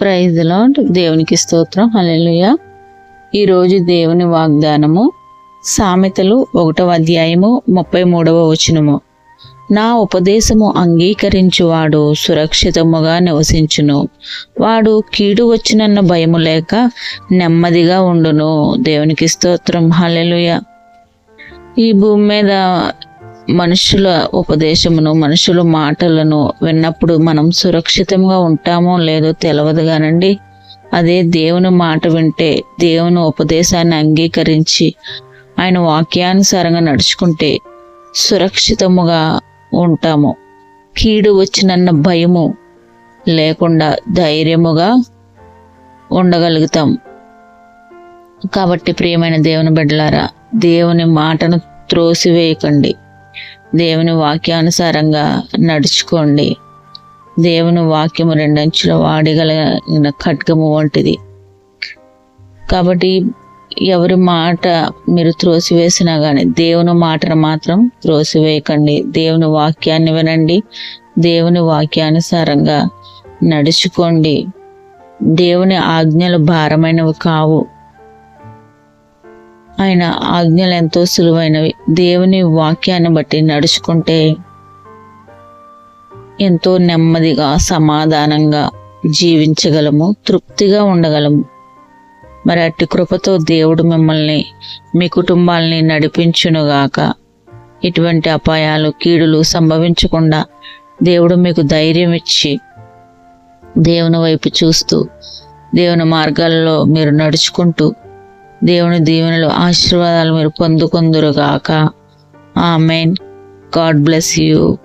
Praise lord దేవునికి స్తోత్రం. హల్లెలూయ ఈరోజు దేవుని వాగ్దానము సామెతలు ఒకటవ అధ్యాయము ముప్పై మూడవ వచనము. నా ఉపదేశము అంగీకరించువాడు సురక్షితముగా నివసించును. వాడు కీడు వచ్చినన్న భయము లేక నెమ్మదిగా ఉండును. దేవునికి స్తోత్రం. హలెలుయ ఈ భూమి మీద మనుషుల ఉపదేశమును మనుషుల మాటలను విన్నప్పుడు మనం సురక్షితంగా ఉంటామో లేదో తెలియదు కానండి. అదే దేవుని మాట వింటే దేవుని ఉపదేశాన్ని అంగీకరించి ఆయన వాక్యానుసారంగా నడుచుకుంటే సురక్షితముగా ఉంటాము. కీడు వచ్చినన్న భయము లేకుండా ధైర్యముగా ఉండగలుగుతాం. కాబట్టి ప్రియమైన దేవుని బిడ్డలారా దేవుని మాటను త్రోసివేయకండి. దేవుని వాక్యానుసారంగా నడుచుకోండి. దేవుని వాక్యము రెండంచుల వాడగలిగిన ఖడ్గము వంటిది. కాబట్టి ఎవరి మాట మీరు త్రోసివేసినా కానీ దేవుని మాటను మాత్రం త్రోసివేయకండి. దేవుని వాక్యాన్ని వినండి. దేవుని వాక్యానుసారంగా నడుచుకోండి. దేవుని ఆజ్ఞలు భారమైనవి కావు. ఆయన ఆజ్ఞలు ఎంతో సులువైనవి. దేవుని వాక్యాన్ని బట్టి నడుచుకుంటే ఎంతో నెమ్మదిగా సమాధానంగా జీవించగలము తృప్తిగా ఉండగలము. మరి అట్టి కృపతో దేవుడు మిమ్మల్ని మీ కుటుంబాల్ని నడిపించునుగాక. ఇటువంటి అపాయాలు కీడులు సంభవించకుండా దేవుడు మీకు ధైర్యం ఇచ్చి దేవుని వైపు చూస్తూ దేవుని మార్గాల్లో మీరు నడుచుకుంటూ దేవుని దీవెనలు ఆశీర్వాదాలు మీరు పొందుకుందురుగాక. ఆమెన్. God bless you.